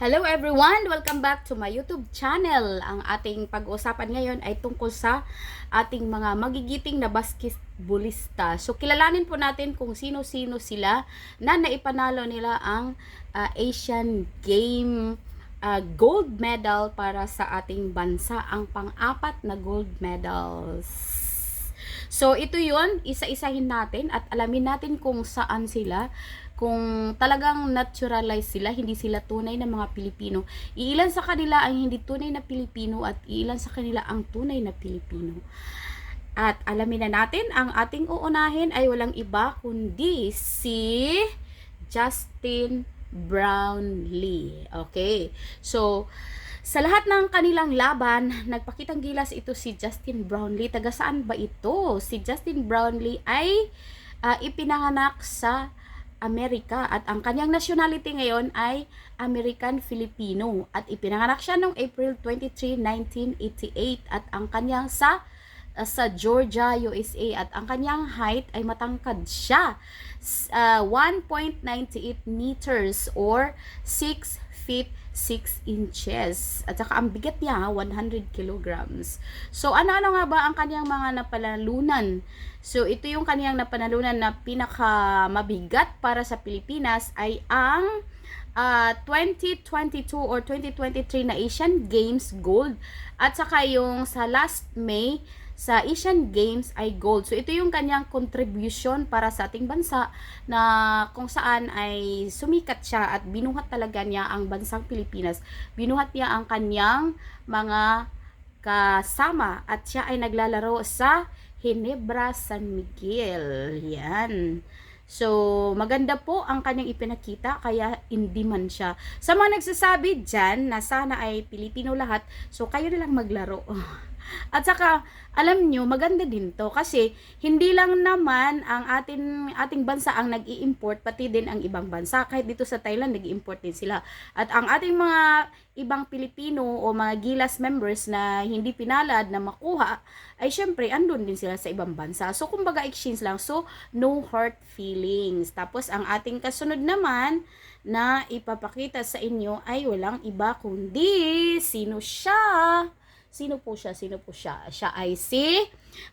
Hello everyone! Welcome back to my YouTube channel. Ang ating pag-uusapan ngayon ay tungkol sa ating mga magigiting na basketballista. So kilalanin po natin kung sino-sino sila na naipanalo nila ang ah, Asian Game ah, gold medal para sa ating bansa. Ang pang-apat na gold medals. So, ito yon isa-isahin natin at alamin natin kung saan sila, kung talagang naturalize sila, hindi sila tunay na mga Pilipino. Iilan sa kanila ang hindi tunay na Pilipino at iilan sa kanila ang tunay na Pilipino. At alamin na natin, ang ating uunahin ay walang iba kundi si Justin Brownlee. Okay. So, sa lahat ng kanilang laban, nagpakitang gilas ito si Justin Brownlee. Taga saan ba ito? Si Justin Brownlee ay ah, ipinanganak sa Amerika at ang kanyang nationality ngayon ay American Filipino. At ipinanganak siya noong April 23, 1988 at ang kanyang sa uh, sa Georgia, USA at ang kanyang height ay matangkad siya uh, 1.98 meters or 6 feet 6 inches. At saka ang bigat niya, 100 kilograms. So, ano-ano nga ba ang kanyang mga napanalunan? So, ito yung kanyang napanalunan na pinaka mabigat para sa Pilipinas ay ang ah, 2022 or 2023 na Asian Games Gold at saka yung sa last May sa Asian Games ay gold. So ito yung kanyang contribution para sa ating bansa na kung saan ay sumikat siya at binuhat talaga niya ang bansang Pilipinas. Binuhat niya ang kanyang mga kasama at siya ay naglalaro sa Hinebra San Miguel. Yan. So, maganda po ang kanyang ipinakita, kaya hindi man siya. Sa mga nagsasabi dyan na sana ay Pilipino lahat, so kayo na lang maglaro. At saka, alam nyo, maganda din to kasi hindi lang naman ang atin, ating bansa ang nag-i-import, pati din ang ibang bansa. Kahit dito sa Thailand, nag-i-import din sila. At ang ating mga ibang Pilipino o mga Gilas members na hindi pinalad na makuha, ay syempre, andun din sila sa ibang bansa. So, kumbaga, exchange lang. So, no hurt feelings. Tapos, ang ating kasunod naman, na ipapakita sa inyo ay walang iba kundi sino siya? Sino po siya? Sino po siya? Siya ay si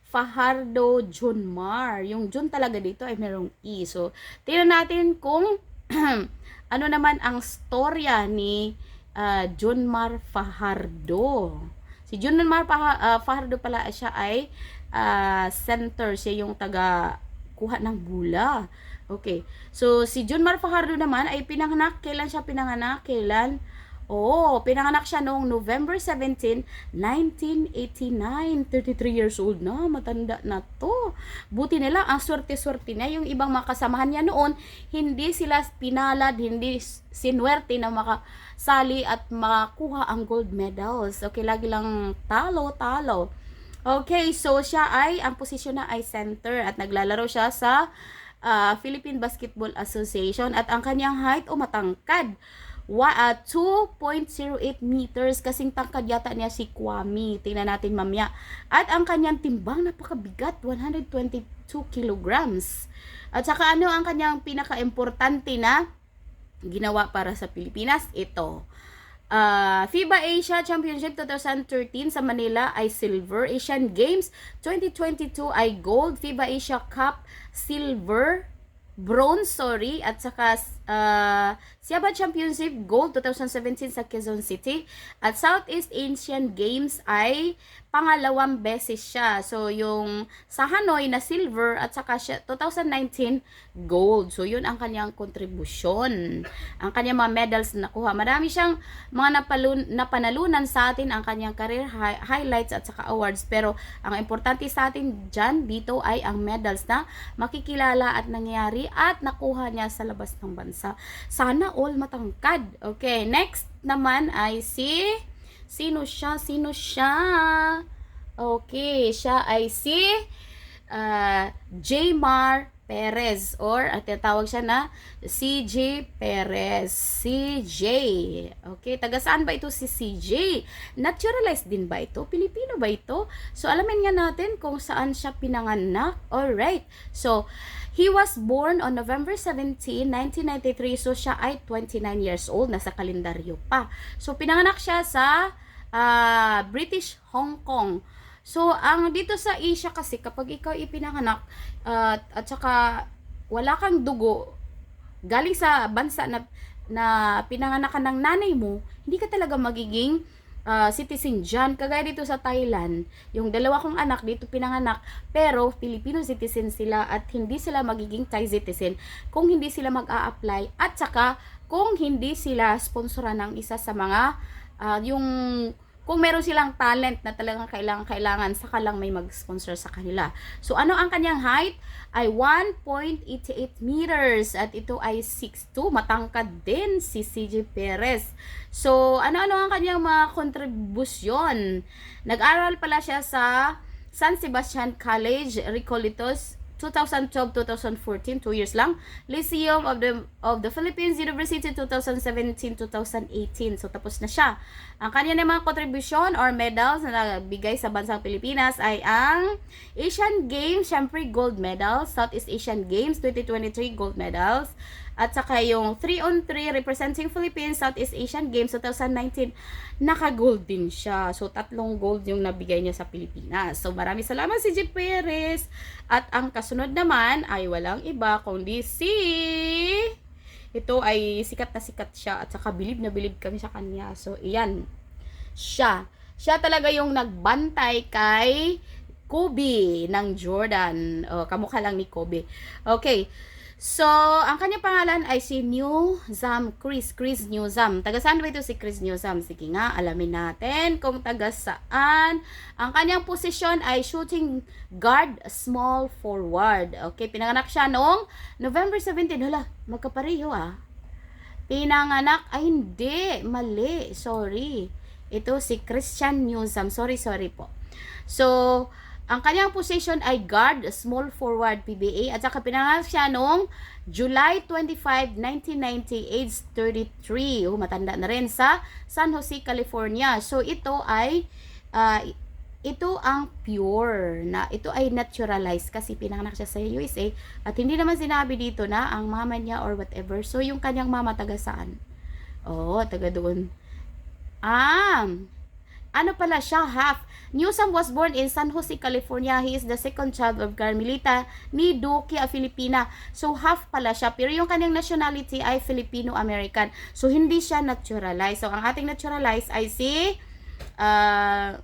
Fajardo Junmar. Yung Jun talaga dito ay merong E. So, tingnan natin kung ano naman ang storya ni uh, Junmar Fajardo. Si Junmar Faha- ah, Fajardo pala siya ay ah, center. Siya yung taga kuha ng bula. Okay. So, si Junmar Fajardo naman ay pinanganak. Kailan siya pinanganak? Kailan? Oo, pinanganak siya noong November 17, 1989. 33 years old na, matanda na to. Buti nila, ang swerte-swerte niya. Yung ibang mga kasamahan niya noon, hindi sila pinalad, hindi sinwerte na makasali at makakuha ang gold medals. Okay, lagi lang talo-talo. Okay, so siya ay, ang posisyon na ay center at naglalaro siya sa ah, Philippine Basketball Association at ang kanyang height o matangkad wa, ah, 2.08 meters kasing tangkad yata niya si Kwame. Tingnan natin mamaya. At ang kanyang timbang napakabigat, 122 kilograms. At saka ano ang kanyang pinaka-importante na ginawa para sa Pilipinas? Ito. Ah, FIBA Asia Championship 2013 sa Manila ay silver. Asian Games 2022 ay gold. FIBA Asia Cup silver. Bronze, sorry. At saka uh, Siaba Championship Gold 2017 sa Quezon City. At Southeast Asian Games ay pangalawang beses siya. So, yung sa Hanoi na silver at saka siya 2019 gold. So, yun ang kanyang kontribusyon. Ang kanyang mga medals na nakuha. Marami siyang mga napalun, napanalunan sa atin ang kanyang career hi- highlights at saka awards. Pero, ang importante sa atin dyan, dito ay ang medals na makikilala at nangyari at nakuha niya sa labas ng bansa. Sana all matangkad. Okay, next naman ay si Sino siya? Sino siya? Okay, siya ay si uh, Jaymar Perez or at tinatawag siya na CJ Perez. CJ. Okay, taga saan ba ito si CJ? Naturalized din ba ito? Pilipino ba ito? So alamin nga natin kung saan siya pinanganak. Alright. So, he was born on November 17, 1993. So, siya ay 29 years old. Nasa kalendaryo pa. So, pinanganak siya sa ah, British Hong Kong. So, ang dito sa Asia kasi, kapag ikaw ipinanganak, uh, at saka wala kang dugo, galing sa bansa na, na pinanganak ka ng nanay mo, hindi ka talaga magiging uh, citizen dyan. Kagaya dito sa Thailand, yung dalawa kong anak dito pinanganak, pero Filipino citizen sila at hindi sila magiging Thai citizen kung hindi sila mag-a-apply at saka kung hindi sila sponsoran ng isa sa mga ah, yung kung meron silang talent na talagang kailangan kailangan saka lang may mag-sponsor sa kanila. So ano ang kanyang height? Ay 1.88 meters at ito ay 6'2". Matangkad din si CJ Perez. So ano-ano ang kanyang mga kontribusyon? Nag-aral pala siya sa San Sebastian College, Recolitos, 2012-2014, 2 years lang. Lyceum of the of the Philippines University 2017-2018. So tapos na siya. Ang kanya mga contribution or medals na nabigay sa bansang Pilipinas ay ang Asian Games, syempre gold medal, Southeast Asian Games 2023 gold medals, at saka yung 3 on 3 representing Philippines Southeast Asian Games 2019 naka-gold din siya. So tatlong gold yung nabigay niya sa Pilipinas. So maraming salamat si Jeep Perez. At ang kasunod naman ay walang iba kundi si ito ay sikat na sikat siya at saka bilib na bilib kami sa kanya. So, iyan. Siya. Siya talaga yung nagbantay kay Kobe ng Jordan. O, kamukha lang ni Kobe. Okay. So, ang kanyang pangalan ay si New Zam Chris. Chris New Zam. Taga saan ba ito si Chris New Zam? Sige nga, alamin natin kung taga saan. Ang kanyang posisyon ay shooting guard small forward. Okay, pinanganak siya noong November 17. Hala, magkapareho ah. Pinanganak, ay hindi, mali, sorry. Ito si Christian Newsam. Sorry, sorry po. So, ang kanyang position ay guard, small forward PBA at saka pinanganak siya noong July 25, 1990, age 33. Oh, matanda na rin sa San Jose, California. So ito ay ah, ito ang pure na ito ay naturalized kasi pinanganak siya sa USA at hindi naman sinabi dito na ang mama niya or whatever. So yung kanyang mama taga saan? Oh, taga doon. Ah, ano pala siya, half. Newsom was born in San Jose, California. He is the second child of Carmelita ni Duque, a Filipina. So, half pala siya. Pero yung kanyang nationality ay Filipino-American. So, hindi siya naturalized. So, ang ating naturalized ay si... Uh,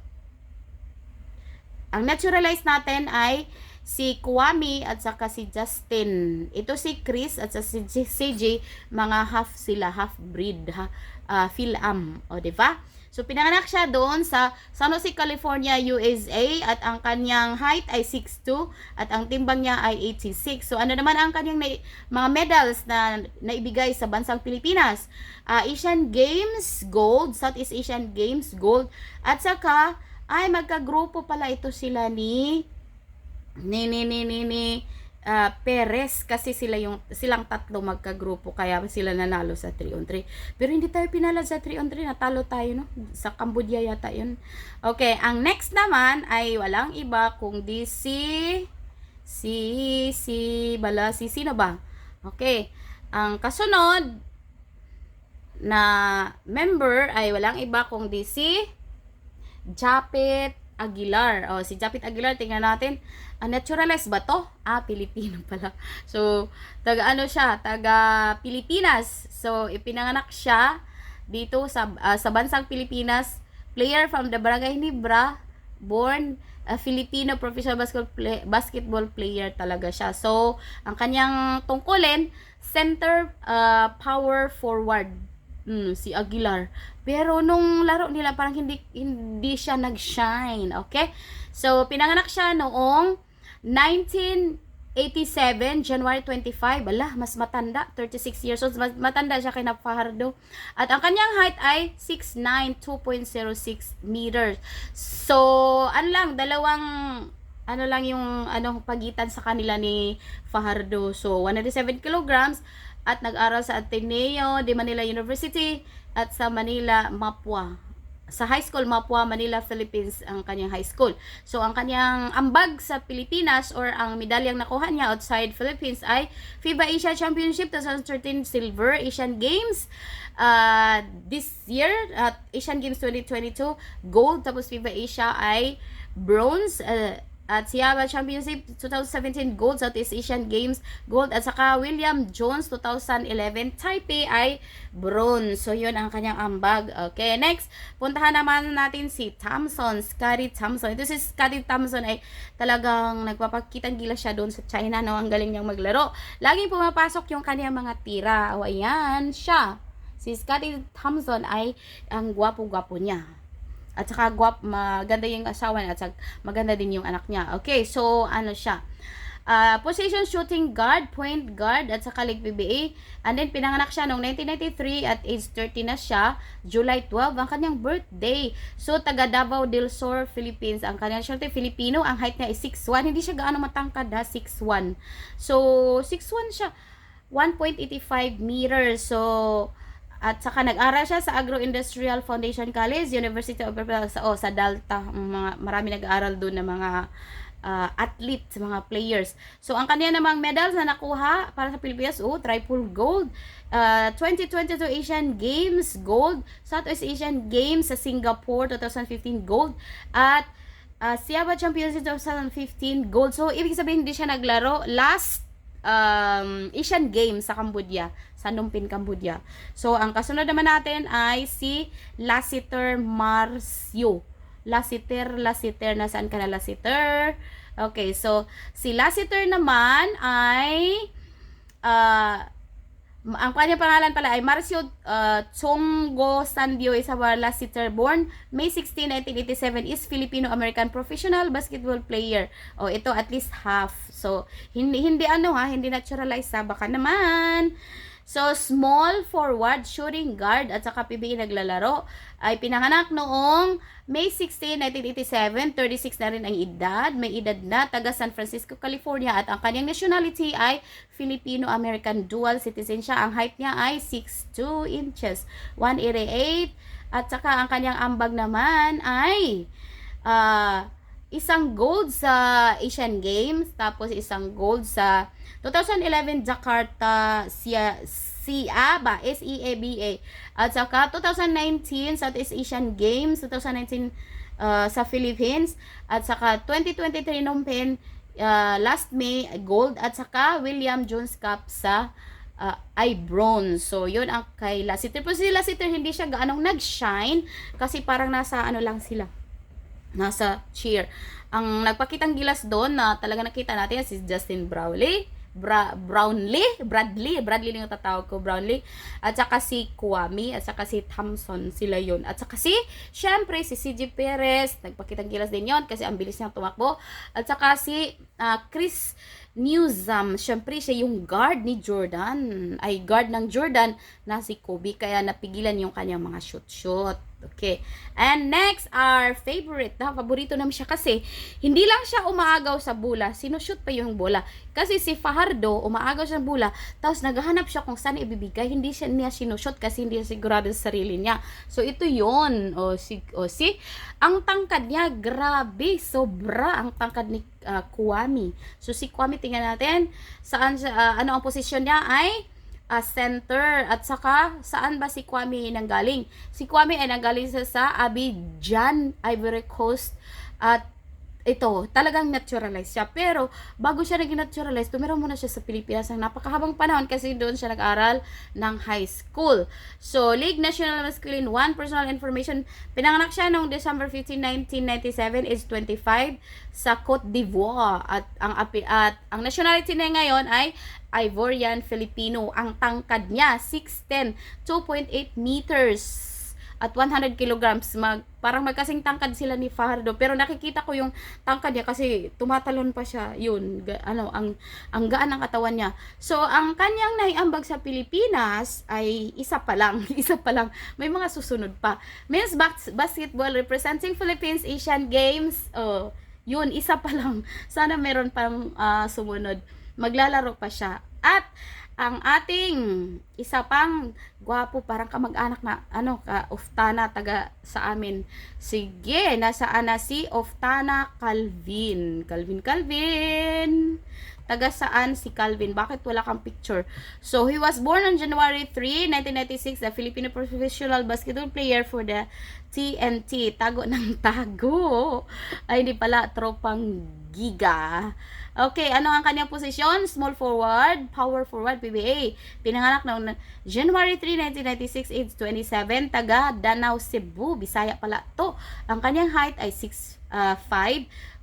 ang naturalized natin ay si Kwame at saka si Justin. Ito si Chris at saka si CJ, mga half sila, half breed, ha, uh, Phil-Am. O, di ba? So, pinanganak siya doon sa San Jose, California, USA at ang kanyang height ay 6'2 at ang timbang niya ay 86. So, ano naman ang kanyang na, mga medals na naibigay sa bansang Pilipinas? Ah, Asian Games, gold. Southeast Asian Games, gold. At saka, ay magkagrupo pala ito sila ni ni ni ni ni, ni ah, Perez kasi sila yung silang tatlo magkagrupo kaya sila nanalo sa 3 on 3. Pero hindi tayo pinala sa 3 on 3, natalo tayo no sa Cambodia yata 'yun. Okay, ang next naman ay walang iba kundi si si si bala si sino ba? Okay. Ang kasunod na member ay walang iba kundi si Japit Aguilar. O, si Japit Aguilar, tingnan natin. Ah, naturalized ba to? Ah, Pilipino pala. So, taga ano siya? Taga Pilipinas. So, ipinanganak siya dito sa ah, sa bansang Pilipinas. Player from the Barangay Nibra. Born a Filipino professional basketball, play, basketball player talaga siya. So, ang kanyang tungkulin, center uh, power forward Mm, si Aguilar. Pero nung laro nila parang hindi hindi siya nag-shine, okay? So pinanganak siya noong 1987, January 25. Ala, mas matanda, 36 years old. Mas matanda siya kay Fajardo. At ang kanyang height ay 6'9", 2.06 meters. So, ano lang, dalawang ano lang yung ano pagitan sa kanila ni Fajardo. So 107 kilograms at nag-aral sa Ateneo de Manila University at sa Manila Mapua. Sa high school Mapua, Manila, Philippines ang kanyang high school. So ang kanyang ambag sa Pilipinas or ang medalyang nakuha niya outside Philippines ay FIBA Asia Championship 2013 Silver Asian Games uh, this year at Asian Games 2022 gold tapos FIBA Asia ay bronze uh, at Siaba Championship 2017 gold Southeast Asian Games gold at saka William Jones 2011 Taipei ay bronze. So yun ang kanyang ambag. Okay, next puntahan naman natin si Thompson, Scotty Thompson. Ito si Scotty Thompson ay talagang nagpapakitang gila siya doon sa China no. Ang galing niyang maglaro. Laging pumapasok yung kanyang mga tira. O ayan siya. Si Scotty Thompson ay ang gwapo-gwapo niya. At saka guwap, maganda yung asawa niya at saka maganda din yung anak niya. Okay, so ano siya? Uh, position shooting guard, point guard at saka League PBA. And then pinanganak siya noong 1993 at age 30 na siya, July 12 ang kanyang birthday. So taga Davao del Sur, Philippines. Ang kanyang syempre Filipino, ang height niya is 6'1. Hindi siya gaano matangkad ha, 6'1. So 6'1 siya. 1.85 meters. So at saka nag-aral siya sa Agro-Industrial Foundation College, University of sa, oh, sa Delta. Mga, marami nag-aaral doon ng mga uh, athletes, mga players. So, ang kanya namang medals na nakuha para sa Pilipinas, oh, triple gold. Uh, 2022 Asian Games, gold. Southeast Asian Games sa Singapore, 2015, gold. At uh, Siaba Champions 2015, gold. So, ibig sabihin, hindi siya naglaro. Last um, Asian Games sa Cambodia, sa Numpin, Cambodia. So, ang kasunod naman natin ay si Lassiter Marcio. Lassiter, Lassiter, nasaan ka na Lassiter? Okay, so, si Lassiter naman ay uh, ang kanyang pangalan pala ay Marcio uh, Chongo Sandio Isabel Lassiter born May 16, 1987 is Filipino-American professional basketball player. O ito at least half. So hindi hindi ano ha, hindi naturalized ha, baka naman. So, small forward shooting guard at saka PBA naglalaro ay pinanganak noong May 16, 1987. 36 na rin ang edad. May edad na taga San Francisco, California at ang kanyang nationality ay Filipino-American dual citizen siya. Ang height niya ay 6'2 inches, 188 at saka ang kanyang ambag naman ay uh, isang gold sa Asian Games tapos isang gold sa 2011 Jakarta Sia SEABA, S-E-A-B-A. At saka 2019 Southeast Asian Games, 2019 uh, sa Philippines. At saka 2023 Phnom Penh, uh, last May, gold. At saka William Jones Cup sa uh, ay bronze. So, yun ang kay Lassiter. Pero si Lassiter, hindi siya gaanong nag-shine kasi parang nasa ano lang sila. Nasa cheer. Ang nagpakitang gilas doon na talaga nakita natin si Justin Brownlee Bra Brownlee, Bradley, Bradley lang yung tatawag ko, Brownlee, at saka si Kwame, at saka si Thompson, sila yon At saka si, syempre, si CJ Perez, nagpakitang gilas din yon kasi ang bilis niyang tumakbo. At saka si uh, Chris Newsam, syempre siya yung guard ni Jordan, ay guard ng Jordan na si Kobe, kaya napigilan yung kanyang mga shoot-shoot. Okay. And next, our favorite. Na, paborito naman siya kasi hindi lang siya umaagaw sa bula. Sinushoot pa yung bola. Kasi si Fajardo, umaagaw siya ng bula. Tapos naghahanap siya kung saan ibibigay. Hindi siya niya sinushoot kasi hindi siya sigurado sa sarili niya. So, ito yon O, si, o, si, ang tangkad niya, grabe. Sobra ang tangkad ni uh, Kwame. So, si Kwame, tingnan natin. Saan siya, uh, ano ang posisyon niya ay uh, center. At saka, saan ba si Kwame nanggaling? Si Kwame ay nanggaling sa, sa Abidjan, Ivory Coast. At ito, talagang naturalized siya. Pero, bago siya naging naturalized, tumira muna siya sa Pilipinas ng napakahabang panahon kasi doon siya nag-aral ng high school. So, League National Masculine 1, personal information. Pinanganak siya noong December 15, 1997, is 25 sa Cote d'Ivoire. At ang, at ang nationality niya ngayon ay Ivorian Filipino. Ang tangkad niya, 6'10", 2.8 meters at 100 kilograms. Mag, parang magkasing tangkad sila ni Fajardo. Pero nakikita ko yung tangkad niya kasi tumatalon pa siya. Yun, ga, ano, ang, ang gaan ng katawan niya. So, ang kanyang naiambag sa Pilipinas ay isa pa lang. isa pa lang. May mga susunod pa. Men's bas- basketball representing Philippines Asian Games. Oh, yun, isa pa lang. Sana meron pang ah, sumunod. Maglalaro pa siya. At ang ating isa pang gwapo parang kamag-anak na ano ka Oftana taga sa amin. Sige, nasaan na si Oftana Calvin. Calvin Calvin. Taga saan si Calvin? Bakit wala kang picture? So, he was born on January 3, 1996, a Filipino professional basketball player for the TNT. Tago ng tago. Ay, hindi pala. Tropang giga. Okay, ano ang kanyang posisyon? Small forward, power forward, PBA. Pinanganak noong January 3, 1996, age 27, taga Danau, Cebu, Bisaya pala to. Ang kanyang height ay 6'5",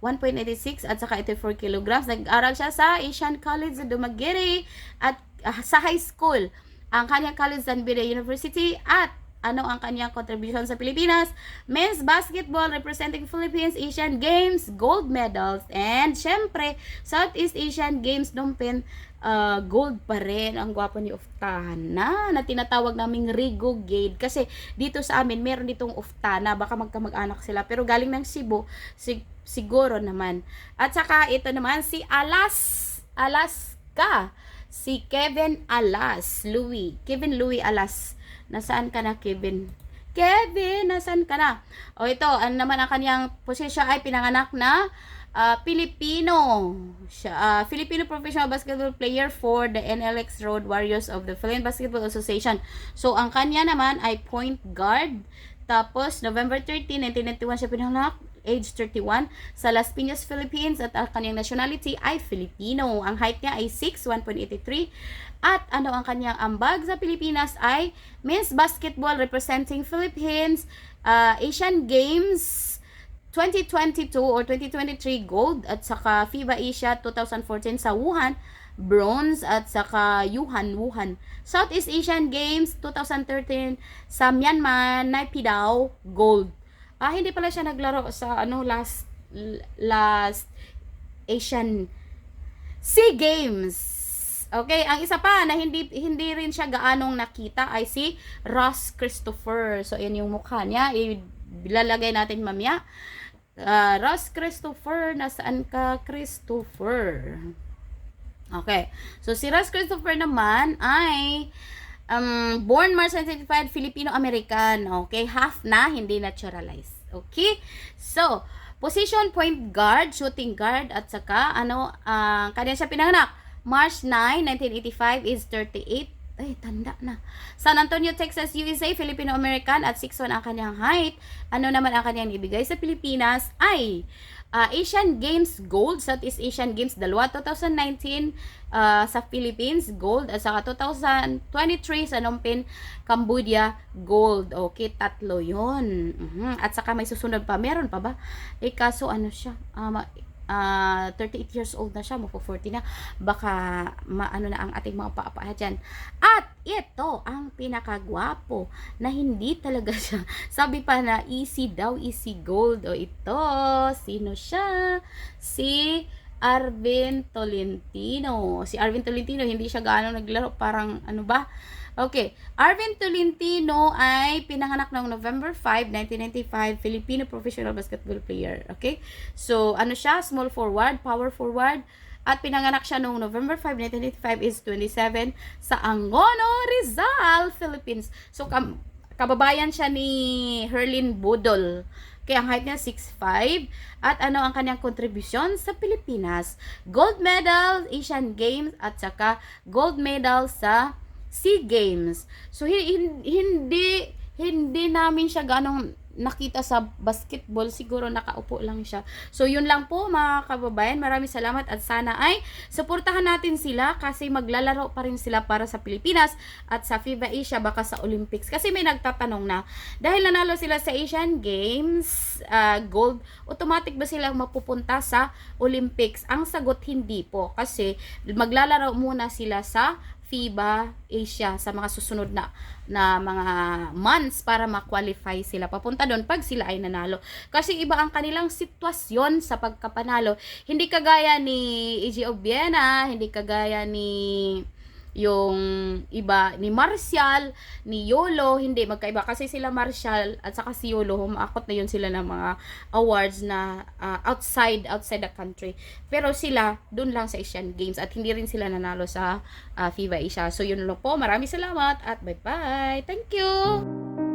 1.86 at saka 84 kilograms. Nag-aral siya sa Asian College sa Dumaguete at ah, sa high school. Ang kanyang college sa University at ano ang kanyang contribution sa Pilipinas? Men's basketball representing Philippines Asian Games, gold medals. And syempre, Southeast Asian Games Dumpin, uh, gold pa rin. Ang gwapo ni Uftana na tinatawag naming Rigo Gade. Kasi dito sa amin, meron ditong Uftana. Baka magkamag-anak sila. Pero galing ng Cebu, sig- siguro naman. At saka ito naman si Alas. Alaska. Si Kevin Alas. Louis. Kevin Louis Alas. Nasaan ka na, Kevin? Kevin, nasaan ka na? O ito, ano naman ang kanyang posisyon ay pinanganak na ah, Filipino. Siya, ah, Filipino professional basketball player for the NLX Road Warriors of the Philippine Basketball Association. So, ang kanya naman ay point guard. Tapos, November 13, 1991 siya pinanganak age 31 sa Las Piñas, Philippines. At ang kanyang nationality ay Filipino. Ang height niya ay 6, 1.83 at ano ang kanyang ambag sa Pilipinas ay Men's Basketball representing Philippines, uh, Asian Games 2022 or 2023 gold at saka FIBA Asia 2014 sa Wuhan bronze at saka Yuhan Wuhan. Southeast Asian Games 2013 sa Myanmar Naypyidaw gold Ah, hindi pala siya naglaro sa ano last last Asian SEA Games. Okay, ang isa pa na hindi hindi rin siya gaanong nakita ay si Ross Christopher. So, yan yung mukha niya. Ilalagay natin mamaya. Ah, Ross Christopher, nasaan ka Christopher? Okay. So, si Ross Christopher naman ay um, born March 1995, Filipino-American. Okay, half na, hindi naturalized. Okay? So, position point guard, shooting guard, at saka, ano, uh, kanya siya pinanganak. March 9, 1985 is 38. Ay, tanda na. San Antonio, Texas, USA, Filipino-American at 6'1 ang kanyang height. Ano naman ang kanyang ibigay sa Pilipinas ay uh, Asian Games Gold, Southeast Asian Games, dalawa, 2019 uh, sa Philippines, Gold, at saka 2023 sa Phnom Cambodia, Gold. Okay, tatlo yon uh At saka may susunod pa, meron pa ba? Eh, kaso ano siya, uh, uh, 38 years old na siya, mo 40 na, baka maano na ang ating mga paapaa dyan. At ito ang pinakagwapo na hindi talaga siya. Sabi pa na easy daw, easy gold. O ito, sino siya? Si Arvin Tolentino. Si Arvin Tolentino, hindi siya gaano naglaro. Parang ano ba? Okay, Arvin Tolentino ay pinanganak noong November 5, 1995, Filipino professional basketball player. Okay? So, ano siya? Small forward, power forward, at pinanganak siya noong November 5, 1985 is 27 sa Angono, Rizal, Philippines. So, kam kababayan siya ni Herlin Budol. Kaya ang height niya 6'5". At ano ang kanyang kontribusyon sa Pilipinas? Gold medal, Asian Games, at saka gold medal sa SEA Games. So, hindi, hindi namin siya ganong nakita sa basketball, siguro nakaupo lang siya. So, yun lang po mga kababayan. Maraming salamat at sana ay suportahan natin sila kasi maglalaro pa rin sila para sa Pilipinas at sa FIBA Asia baka sa Olympics. Kasi may nagtatanong na, dahil nanalo sila sa Asian Games uh, gold, automatic ba sila mapupunta sa Olympics? Ang sagot hindi po kasi maglalaro muna sila sa FIBA Asia sa mga susunod na na mga months para ma-qualify sila papunta doon pag sila ay nanalo. Kasi iba ang kanilang sitwasyon sa pagkapanalo. Hindi kagaya ni EG Obiena, hindi kagaya ni yung iba ni Martial, ni Yolo, hindi magkaiba kasi sila Martial at saka si Yolo humakot na yun sila ng mga awards na ah, outside outside the country. Pero sila dun lang sa Asian Games at hindi rin sila nanalo sa ah, FIBA Asia. So yun lang po. Maraming salamat at bye-bye. Thank you.